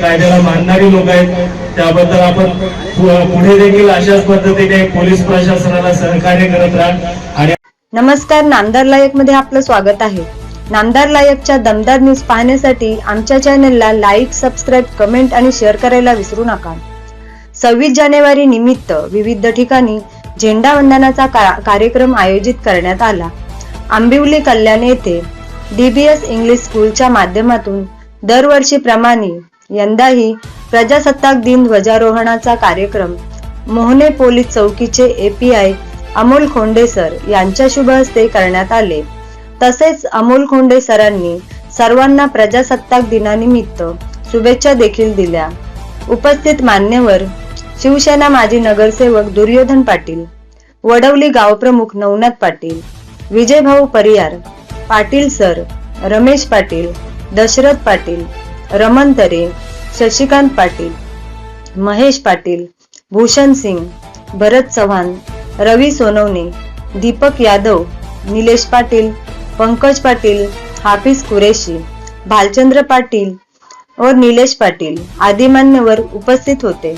कायद्याला मानणारी लोक आहेत. त्याबद्दल आपण पुढे देखील अशाच पद्धतीने पोलीस प्रशासनाला सहकार्य करत राहा. आणि नमस्कार नामदार लायकमध्ये आपलं स्वागत आहे. नामदार लायकच्या दमदार न्यूज पाहण्यासाठी आमच्या चॅनलला लाईक सबस्क्राईब कमेंट आणि शेअर करायला विसरू नका. सव्वीस जानेवारी निमित्त विविध ठिकाणी झेंडा वंदनाचा का- कार्यक्रम आयोजित करण्यात आला. आंबिवली कल्याण येथे डीबीएस इंग्लिश स्कूलच्या माध्यमातून दरवर्षीप्रमाणे यंदाही प्रजासत्ताक दिन ध्वजारोहणाचा कार्यक्रम. मोहने पोलीस चौकीचे एपीआय अमोल खोंडे सर यांच्या शुभ हस्ते करण्यात आले. तसेच अमोल खोंडे सरांनी सर्वांना प्रजासत्ताक दिनानिमित्त शुभेच्छा देखील दिल्या. उपस्थित मान्यवर शिवसेना माजी नगरसेवक दुर्योधन पाटील वडवली गावप्रमुख नवनाथ पाटील विजयभाऊ परियार पाटील सर रमेश पाटील दशरथ पाटील रमन तरे शशिकांत पाटील महेश पाटील भूषण सिंग भरत चव्हाण रवी सोनवणे दीपक यादव निलेश पाटील पंकज पाटील हाफिज कुरेशी भालचंद्र पाटील व निलेश पाटील आदी मान्यवर उपस्थित होते.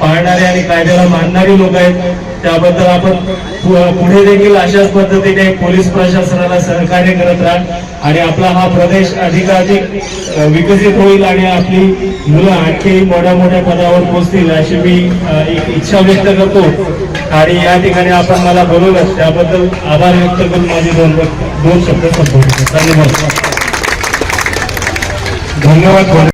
पाळणारे आणि कायद्याला मानणारी लोक आहेत. त्याबद्दल आपण पुढे देखील अशाच पद्धतीने पोलीस प्रशासनाला सहकार्य करत राहा आणि आपला हा प्रदेश अधिकाधिक विकसित होईल आणि आपली मुलं आणखी मोठ्या मोठ्या पदावर पोहोचतील अशी मी एक इच्छा व्यक्त करतो. आणि या ठिकाणी आपण मला बोलवलं त्याबद्दल आभार व्यक्त करून माझे दोन दोन शब्द संपवले धन्यवाद. धन्यवाद.